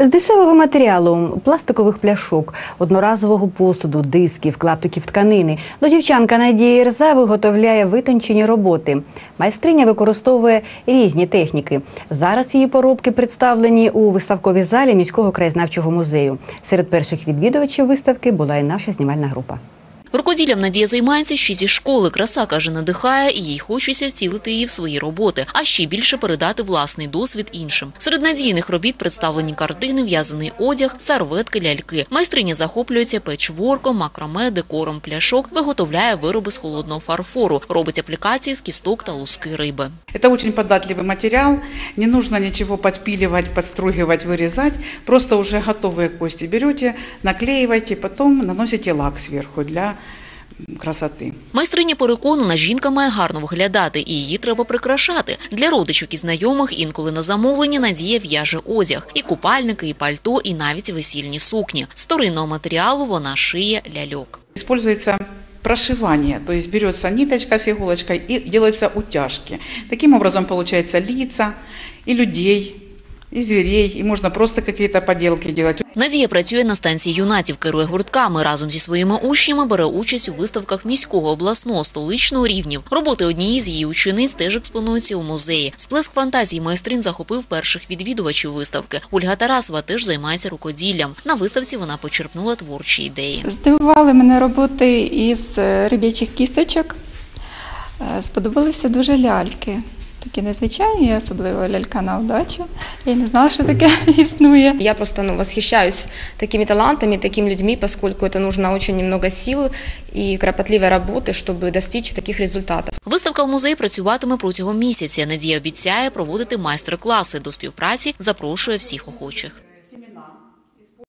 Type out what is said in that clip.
З дешевого матеріалу, пластикових пляшок, одноразового посуду, дисків, клаптиків тканини, дочівчанка Надія Ірза виготовляє витончені роботи. Майстриня використовує різні техніки. Зараз її поробки представлені у виставковій залі міського краєзнавчого музею. Серед перших відвідувачів виставки була і наша знімальна група. Рукоділлям Надія займається ще зі школи. Краса, каже, надихає, і їй хочеться втілити її в свої роботи, а ще більше передати власний досвід іншим. Серед надійних робіт представлені картини, в'язаний одяг, серветки, ляльки. Майстриня захоплюється печворком, макраме, декором пляшок, виготовляє вироби з холодного фарфору, робить аплікації з кісток та луски риби. Это очень податливый материал, не нужно ничего подпиливать, подстругивать, вырезать. Просто уже готовые кости берете, наклеиваете, потом наносите лак сверху для м, красоты. Майстриня переконана, жінка має гарно виглядати, і її треба прикрашати. Для родичок і знайомих інколи на замовлення Надія в'яже одяг. І купальники, і пальто, і навіть весільні сукні. З вторинного матеріалу вона шиє ляльок. Используется прошивание, то есть берется ниточка с иголочкой и делаются утяжки. Таким образом получается лица и людей, и зверей, и можно просто какие-то поделки делать. Надія працює на станції юнатів, керує гуртками. Разом зі своїми учнями бере участь у виставках міського, обласного, столичного рівнів. Роботи однієї з її учениць теж експонуються у музеї. Сплеск фантазії майстрин захопив перших відвідувачів виставки. Ольга Тарасова теж займається рукоділлям. На виставці вона почерпнула творчі ідеї. Здивували мене роботи із е, риб'ячих кісточок. Е, Сподобалися дуже ляльки Такі незвичайні, особливо лялька на удачу. Я й не знала, що таке існує. Я просто ну, восхищаюсь такими талантами, такими людьми, поскольку это нужно очень немного сил и кропотливой работы, чтобы достичь таких результатов. Виставка в музеї працюватиме протягом місяця. Надія обіцяє проводити майстер-класи. До співпраці запрошує всіх охочих.